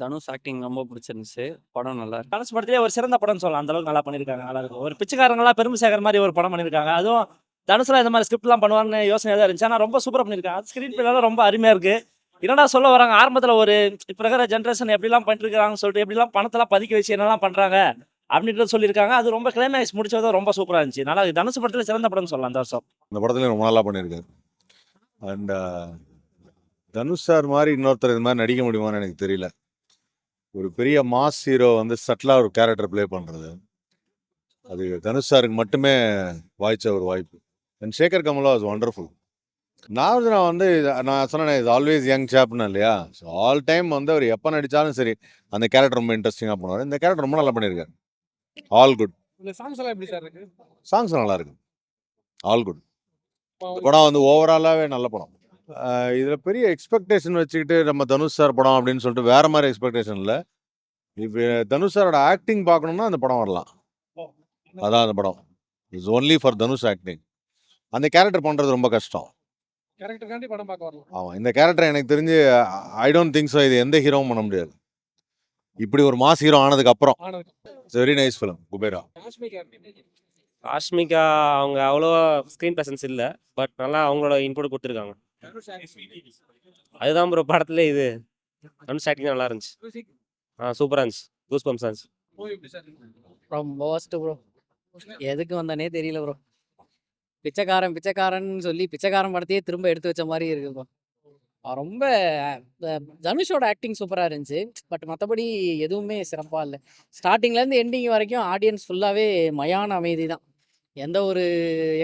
Dhanush acting ரொம்ப பிடிச்சிருந்துச்சு. படம் நல்லா இருக்கு. தனுஷ் படத்திலே ஒரு சிறந்த படம்னு சொல்லலாம். அந்த அளவுக்கு நல்லா பண்ணியிருக்காங்க. நல்லா இருக்கும் ஒரு பிச்சைக்காரங்களாம் பெருமை சேர்க்கிற மாதிரி ஒரு படம் பண்ணியிருக்காங்க. அதுவும் தனுஷ்லாம் இந்த மாதிரி ஸ்கிரிப்ட்லாம் பண்ணுவான்னு யோசனை தான் இருந்துச்சு. ஆனால் ரொம்ப சூப்பராக பண்ணியிருக்காங்க. அது ஸ்க்ரீன் பிளேலாம் ரொம்ப அருமையாக இருக்கு. என்னடா சொல்ல வராங்க? ஆரம்பத்தில் ஒரு இப்போ இருக்கிற ஜென்ரேஷன் எப்படிலாம் பண்ணிட்டு இருக்காங்கன்னு சொல்லிட்டு எப்படிலாம் பணத்தெல்லாம் பதுக்கி வச்சு என்னெல்லாம் பண்ணுறாங்க அப்படின்றது சொல்லியிருக்காங்க. அது ரொம்ப கிளைமேக்ஸ் முடிச்சது ரொம்ப சூப்பராக இருந்துச்சு. நல்லா தனுஷ் படத்தில் சிறந்த படம்னு சொல்லலாம் அந்த வருஷம். இந்த படத்துலையும் ரொம்ப நல்லா பண்ணியிருக்காரு. அண்ட் தனுஷ் சார் மாதிரி இன்னொருத்தர் இது மாதிரி நடிக்க முடியுமான்னு எனக்கு தெரியல. ஒரு பெரிய மாஸ் ஹீரோ வந்து சட்டிலாக ஒரு கேரக்டர் ப்ளே பண்ணுறது அது தனுஷ் சாருக்கு மட்டுமே வாய்ச்ச ஒரு வாய்ப்பு. And Sekhar Kammula was wonderful Nagarjuna வந்து நான் சொன்னேன் இது ஆல்வேஸ் யங் சாப்னு இல்லையா? ஸோ ஆல் டைம் வந்து அவர் எப்போ நடித்தாலும் சரி அந்த கேரக்டர் ரொம்ப இன்ட்ரெஸ்டிங்காக பண்ணுவார். இந்த கேரக்டர் ரொம்ப நல்லா பண்ணியிருக்காரு ஆல் குட் சாங்ஸ் எல்லாம் எப்படி சார் இருக்கு? சாங்ஸ் நல்லா இருக்கு ஆல் குட் படம் வந்து ஓவராலாகவே நல்ல படம். இதுல பெரிய எக்ஸ்பெக்டேஷன் வச்சுக்கிட்டு நம்ம தனுஷ் சார் படம் அப்படின்னு சொல்லிட்டு வேற மாதிரி எக்ஸ்பெக்டேஷன் இல்லை. இப்போ தனுஷ் சாரோட ஆக்டிங் பார்க்கணும்னா அந்த படம் வரலாம். அதான் அந்த படம். It's only for Dhanush acting அந்த கேரக்டர் பண்றது ரொம்ப கஷ்டம். கேரக்டருக்காண்டி படம் பார்க்க வரலாம். ஆமாம் இந்த கேரக்டர் எனக்கு தெரிஞ்சு ஐ டோன்ட் திங்க் ஸோ இது எந்த ஹீரோவும் பண்ண முடியாது. இப்படி ஒரு மாஸ் ஹீரோ ஆனதுக்கு அப்புறம். It's very nice film Kubera. Kashmir ஆஷ்மிகா அவங்க அவ்வளோவா ஸ்க்ரீன் ப்ரெசன்ஸ் இல்லை பட் நல்லா அவங்களோட இன்புட் கொடுத்துருக்காங்க. அதுதான் ப்ரோ படத்துல இது. தனுஷ் ஆக்டிங் நல்லா இருந்துச்சு. ஆ சூப்பராக இருந்துச்சு. கூஸ் பம்ஸ் இருந்துச்சு. ரொம்ப ஒஸ்ட்டு ப்ரோ எதுக்கு வந்தானே தெரியல ப்ரோ பிச்சைக்காரன் பிச்சைக்காரன் சொல்லி பிச்சைக்காரன் படத்தையே திரும்ப எடுத்து வச்ச மாதிரி இருக்கு ப்ரோ ரொம்ப தனுஷோட ஆக்டிங் சூப்பராக இருந்துச்சு. பட் மற்றபடி எதுவுமே சிறப்பாக இல்லை. ஸ்டார்டிங்லேருந்து எண்டிங் வரைக்கும் ஆடியன்ஸ் ஃபுல்லாகவே மயான அமைதி தான். எந்த ஒரு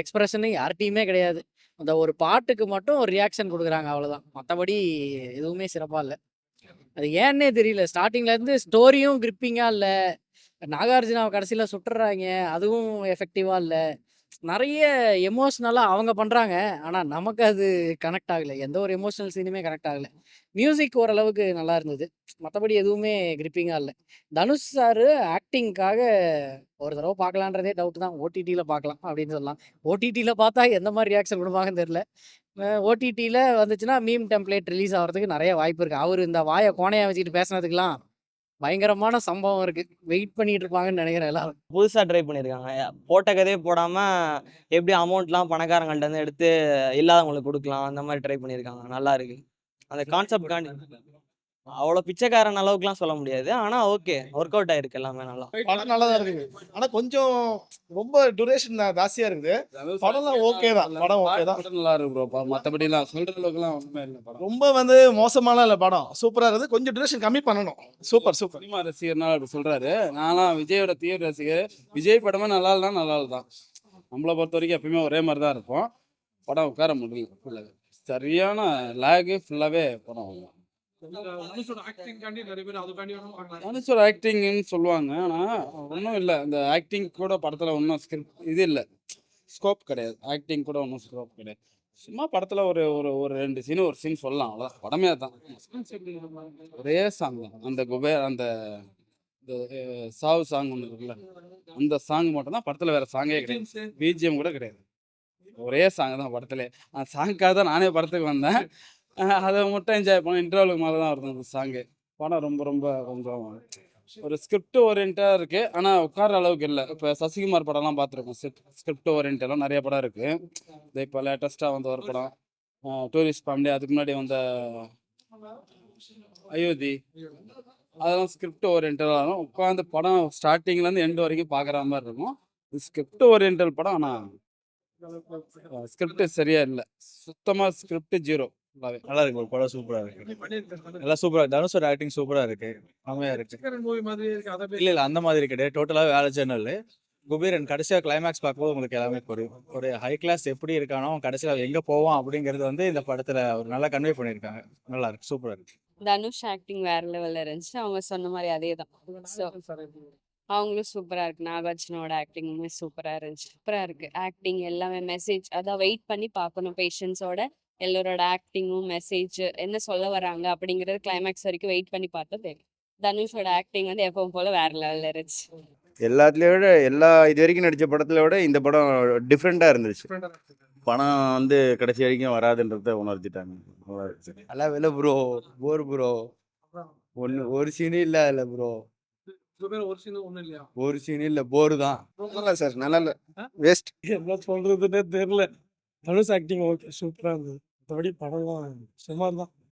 எக்ஸ்பிரஷனும் யார்கிட்டையுமே கிடையாது. அந்த ஒரு பாட்டுக்கு மட்டும் ஒரு ரியாக்ஷன் கொடுக்குறாங்க அவ்வளோதான் மற்றபடி எதுவுமே சிறப்பாக இல்லை. அது ஏன்னே தெரியல. ஸ்டார்டிங்லேருந்து ஸ்டோரியும் கிரிப்பிங்காக இல்லை. நாகார்ஜுனாவை கடைசியில் சுட்டுறாங்க. அதுவும் எஃபெக்டிவாக இல்லை. நிறைய எமோஷ்னலாக அவங்க பண்ணுறாங்க ஆனால் நமக்கு அது கனெக்ட் ஆகலை. எந்த ஒரு எமோஷனல் சீனுமே கனெக்ட் ஆகலை. மியூசிக் ஓரளவுக்கு நல்லா இருந்தது. மற்றபடி எதுவுமே கிரிப்பிங்காக இல்லை. தனுஷ் சார் ஆக்டிங்க்காக ஒரு தடவை பார்க்கலான்றதே டவுட் தான். ஓடிடியில் பார்க்கலாம் அப்படின்னு சொல்லலாம். ஓடிடியில் பார்த்தா எந்த மாதிரி ரியாக்ஷன் கொடுப்பாங்கன்னு தெரில ஓடிடியில் வந்துச்சுன்னா மீம் டெம்ப்ளேட் ரிலீஸ் ஆகிறதுக்கு நிறைய வாய்ப்பு இருக்குது அவர் இந்த வாயை கோணையாக வச்சுக்கிட்டு பேசுனதுக்கெலாம் பயங்கரமான சம்பவம் இருக்குது வெயிட் பண்ணிட்டு இருப்பாங்கன்னு நினைக்கிறேன் எல்லாரும். புதுசாக ட்ரை பண்ணியிருக்காங்க போட்ட கதையே போடாமல் எப்படி அமௌண்ட்லாம் பணக்காரங்கள்ட்ட இருந்து எடுத்து இல்லாதவங்களுக்கு கொடுக்கலாம். அந்த மாதிரி ட்ரை பண்ணியிருக்காங்க நல்லா இருக்கு. அந்த கான்செப்ட் காண்டி அவ்வளோ பிச்சைக்காரன் அளவுக்குலாம் சொல்ல முடியாது. ஆனால் ஓகே. ஒர்க் அவுட் ஆயிருக்கு எல்லாமே நல்லா. படம் நல்லா தான் இருக்குது. ஆனா கொஞ்சம் ரொம்ப டூரேஷன் ஜாஸ்தியா இருக்குது. படம்லாம் okay தான். படம் okay தான். நல்லா இருக்கு ப்ரோ மத்தபடி எல்லாம் சொல்ற அளவுக்குலாம் ஒண்ணுமே இல்லை படம். ரொம்ப வந்து மோசமான இல்ல படம். சூப்பரா இருக்குது. கொஞ்சம் டூரேஷன் கம்மி பண்ணணும். Super super. சினிமா ரசிகர்னால அப்படி சொல்றாரு. நான்லாம் விஜயோட தீவிர ரசிகர். விஜய் படமே நல்லா இல்லைனா நல்லா தான். நம்மளை பொறுத்த வரைக்கும் எப்பயுமே ஒரே மாதிரி தான் இருப்போம். படம் உட்கார முடியல. சரியான லேகு ஃபுல்லாகவே படம் தனுஷோட ஆக்டிங்னு சொல்லுவாங்க. ஆனால் ஒன்றும் இல்லை. அந்த ஆக்டிங் கூட படத்தில் ஒன்றும் ஸ்கிரிப்ட் இது இல்லை. ஸ்கோப் கிடையாது. ஆக்டிங் கூட ஒன்றும் ஸ்கோப் கிடையாது. சும்மா படத்தில் ஒரு ஒரு ஒரு ரெண்டு சீன் ஒரு சீன் சொல்லலாம். அவ்வளோதான் படமே தான் ஒரே சாங் தான். அந்த குபே அந்த இந்த சாவு சாங் ஒன்று இருக்குல்ல. அந்த சாங் மட்டும் தான் படத்தில் வேற சாங்கே கிடையாது. பிஜிஎம் கூட கிடையாது. ஒரே சாங் தான் படத்துல. அந்த சாங்க்காக தான் நானே படத்துக்கு வந்தேன். அதை மட்டும் என்ஜாய் பண்ண இன்டர்வலுக்கு மேலே தான் இருக்கும் அந்த சாங்கு படம் ரொம்ப ரொம்ப கொஞ்சம் ஒரு ஸ்கிரிப்ட் ஓரியன்டாக இருக்குது ஆனால் உட்கார அளவுக்கு இல்லை. இப்போ சசிகுமார் படம்லாம் பார்த்துருக்கோம். ஸ்கிரிப்ட் ஓரியன்டெல்லாம் நிறைய படம் இருக்குது இந்த இப்போ லேட்டஸ்ட்டாக வந்த ஒரு படம். டூரிஸ்ட் ஃபேமிலி அதுக்கு முன்னாடி வந்த அயோத்தி. அதெல்லாம் ஸ்கிரிப்ட் ஓரியன்டாக இருக்கும். உட்காந்து படம் ஸ்டார்டிங்லேருந்து எண்டு வரைக்கும் பார்க்குற மாதிரி இருக்கும். இது ஸ்கிரிப்ட் ஓரியன்டல் படம் ஆனால் ஸ்கிரிப்ட் சரியா இல்லை. சுத்தமாக ஸ்கிரிப்ட் ஜீரோ நல்லா இருக்கு. படம் சூப்பரா இருக்கு. எல்லாம் சூப்பரா தனுஷோட ஆக்டிங் சூப்பரா இருக்கு. செம்மையா இருக்கு. மூவி மாதிரி இருக்கு. அதை இல்ல இல்ல அந்த மாதிரி கிடையாது. டோட்டலா வேற சேனல் குபீரன் கடைசியா கிளைமேக்ஸ் பார்க்கும்போது உங்களுக்கு எல்லாமே புரியும். ஒரு ஹை கிளாஸ் எப்படி இருக்கானோ அவன் கடைசியில எங்க போவான் அப்படிங்கறது வந்து இந்த படத்துல ஒரு நல்லா கன்வே பண்ணிருக்காங்க நல்லா இருக்கு. சூப்பரா இருக்கு. தனுஷ் ஆக்டிங் வேற லெவல்ல இருந்துச்சு. அவங்க சொன்ன மாதிரி அதே தான். அவங்களும் சூப்பரா இருக்கு. நாகார்ஜுனோட ஆக்டிங்குமே சூப்பரா இருந்துச்சு. சூப்பரா இருக்கு. ஆக்டிங் எல்லாமே மெசேஜ் அதான் வெயிட் பண்ணி பார்க்கணும் பேஷன்ஸோட எல்லாரோட ஆக்டிங்கும் மெசேஜ் என்ன சொல்ல வராங்க அப்படிங்கறது கிளைமேக்ஸ் வரைக்கும் வெயிட் பண்ணி பார்த்தா தெரியும். தனுஷோட ஆக்டிங் வந்து எப்பவும் போல வேற லெவல்ல இருந்துச்சு. எல்லாத்துலேயும் விட எல்லா இது வரைக்கும் நடித்த படத்துல விட இந்த படம் டிஃப்ரெண்ட்டாக இருந்துச்சு. பணம் வந்து கடைசி வரைக்கும் வராதுன்றத உணர்த்திட்டாங்க. நல்லா வேலை ப்ரோ போர் ப்ரோ ஒன்று ஒரு சீனே இல்லை அதில் ப்ரோ ஒரு சீனும் ஒன்றும் இல்லையா? ஒரு சீனே இல்லை போர் தான். நல்லா சார் நல்லா இல்லை. வேஸ்ட் என்ன சொல்றதுன்னே தெரியல. தனுஷ் ஆக்டிங் ஓகே சூப்பரா இருந்தது. மற்றபடி படம்லாம் சும்மா தான்